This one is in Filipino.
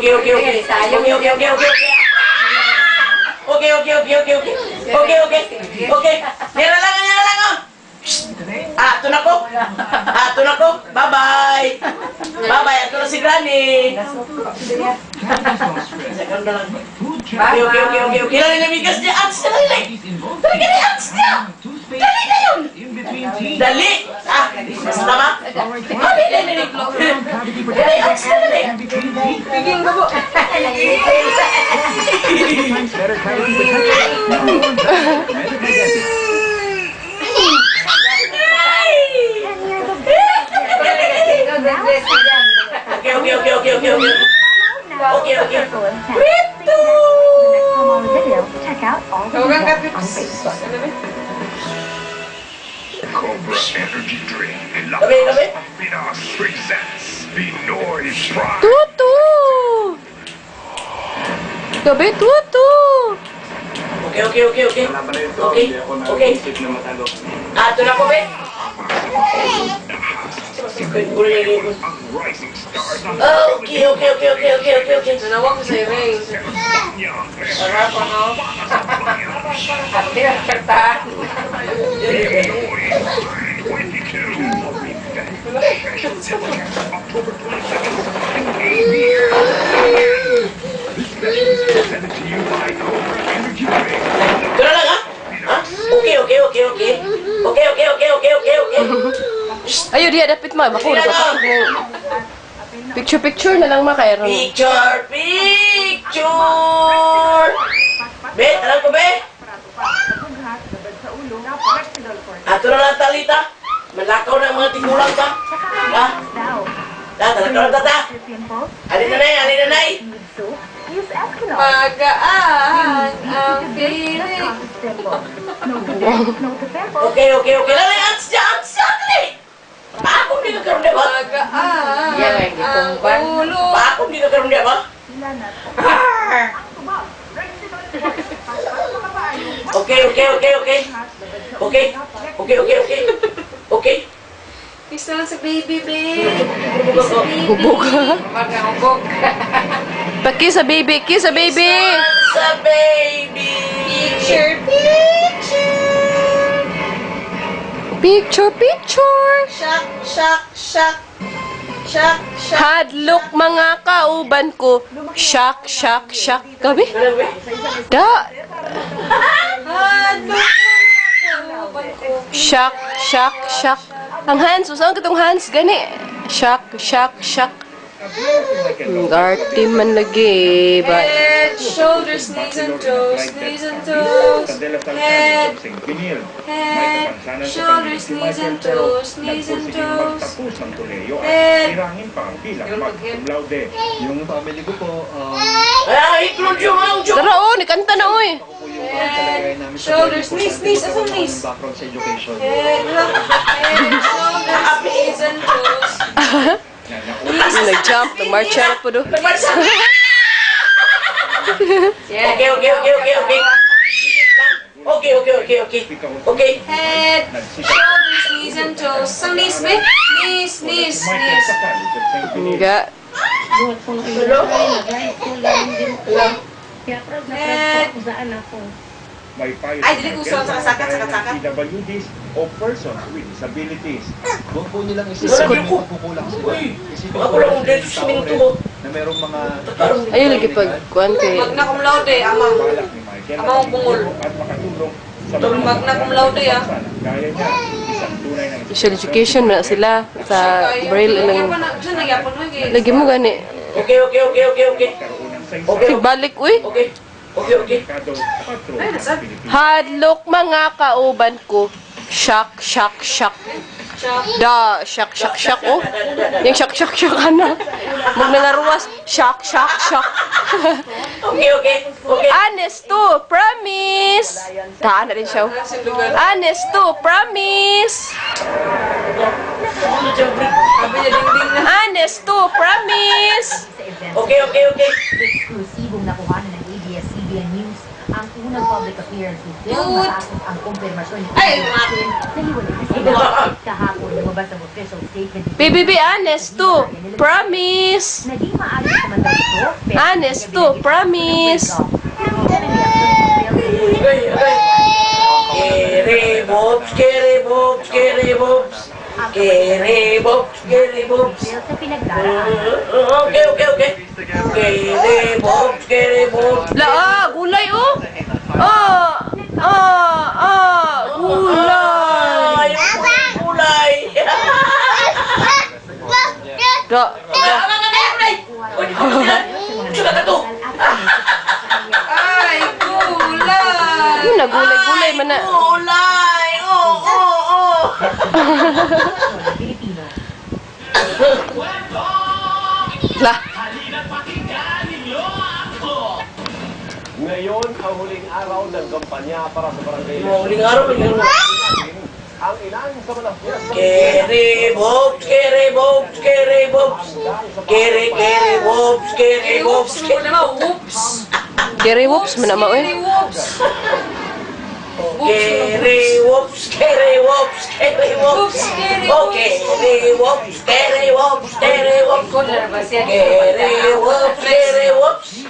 Okay, okay, okay. Okay, okay, okay, okay, okay. Okay, okay, okay, okay, okay. Okay, okay. Okay. Nira lang, nira lang, oh. Ah, ito na ko. Ah, ito na ko. Bye-bye. Bye-bye. Ito na si Granny. Okay, okay, okay, okay, okay. Lang yung bigas niya. Ats na lang. Dali ka na, ats niya. Dali na yun. Dali. Ah, basta ba? Ah, dali, dali, dali. Dali, ats na dali. Biging gabo. Okay, okay, okay, okay, okay, okay. Okay, okay. Rito! Check out all the Tawagan ka, videos on Pips. Facebook. Ano ba? Cobra Energy Drink and La Gabi, gabi. Pinas presents Pinoy Pride. Tutu! Gabi, tutu! Okay, okay, okay, okay. Okay, okay. Ah, ito na ko, be. Ang rising stars ng Okay, okay, okay, okay, okay, okay, okay. Nanawag ko sa ring. Young Sarap ano? Ate, karta. October 22nd at ABS. This special is presented to you by Cobra Energy Drink. Ito na lang, ha? Ha? Okay, okay, okay, okay. Okay, okay, okay, okay, okay, okay. Ayun, diya, dapit ma. Bako, Sige na lang. Picture-picture na lang ma kay Ron. Picture, picture! Na. Alin na nay, alin na nay. Magaan ang feeling. Okay, okay, okay. Lali, ats siya, ats siya, dali. Paako di ka karoon, ba? Magaan Yan ang gitumban. Paako di ka karoon, ba? Okay, okay, okay, okay. Okay, okay, okay, okay. Okay. Kiss na lang sa baby, babe. Mag ang hubog. Paki sa baby, kiss sa baby! Sa baby. Picture, picture. Picture, picture! Shock, shock, shock. Shock, shock. Hadlok mga kauban ko. Shock, shock, shock. Gabi? Ano, be? Da! Hado. Shock, shock, shock. Ang hands, saan ka tong hands? Gani. Shock, shock, shock. Garty man lagi. Head, shoulders, knees and toes, knees and toes. Head, head, shoulders, knees and toes, knees and toes. Head. Yung pag-head. Yung family ko po, um, Ay, iklod yung ang joke. Tara oh, nikanta na oy. Shoulders, knees, knees, mga knees? background sa education. Head, shoulders, knees and toes. Nag-jump, nag-march out po do. Yeah. Okay, okay, okay, okay, okay. Okay, okay, okay, okay. Okay. Head, shoulders, knees and toes. Sa knees, babe. Knees, knees, knees. Nga. Head. May payo Ay, dili ko usaw sa kasakat, sa kasakat. PWDs o persons with disabilities. Huwag po nilang Wala isipin din ko. kung kukulang sila. Isipin Ako po dito yung sa minto na merong mga Ayun lagi pag kuan kay Magna cum laude, amang. na Amang bungol. at makatulong sa Tul- magna cum laude, ah. Gaya niya, isang tunay na special education na sila sa braille na. Lagi mo gani. Okay, okay, okay, okay, okay. Okay. Balik uy. Okay. Okay, okay. Hadlok mga kauban ko. Shock, shock, shock. Da, shock, shock, shock, oh. Yung shock, shock, shock, ano. Mag nangaruwas. Shock, shock, shock. Okay, okay. Okay. Honest to, promise. Taan na rin siya. oh. Honest to, promise. Na. Honest to, promise. Eksklusibong nakuha ng ABS-CBN News Ang unang public appearance ni Phil matapos ang kumpirmasyon ni Ay, Phil Austin na hiwalay na sila. Kahapon lumabas ang official statement ni Baby, be honest to. Promise. Naging maayos naman daw ito. pero Honest to, promise. Ng reaksyon ni Phil sa Bobs. Phil sa pinagdaraan. Okay, okay, okay. Kere bobs. La, gulay oh. Ah, ah, ah, gulay. Ay, kulay. Da, ay. Gulay. Yun na, gulay-gulay man na. Ay, Kulay. Oh, oh, oh. Pilipino. La, Ngayon ang huling araw ng kampanya para sa barangay Huling araw, huling araw. Ang ilan sa mga fiesta Kere bobs, kere bobs, kere bobs. Kere, kere bobs, kere bobs. kere manama eh. Kere whoops, kere whoops, kere. Oh, kere whoops, kere whoops,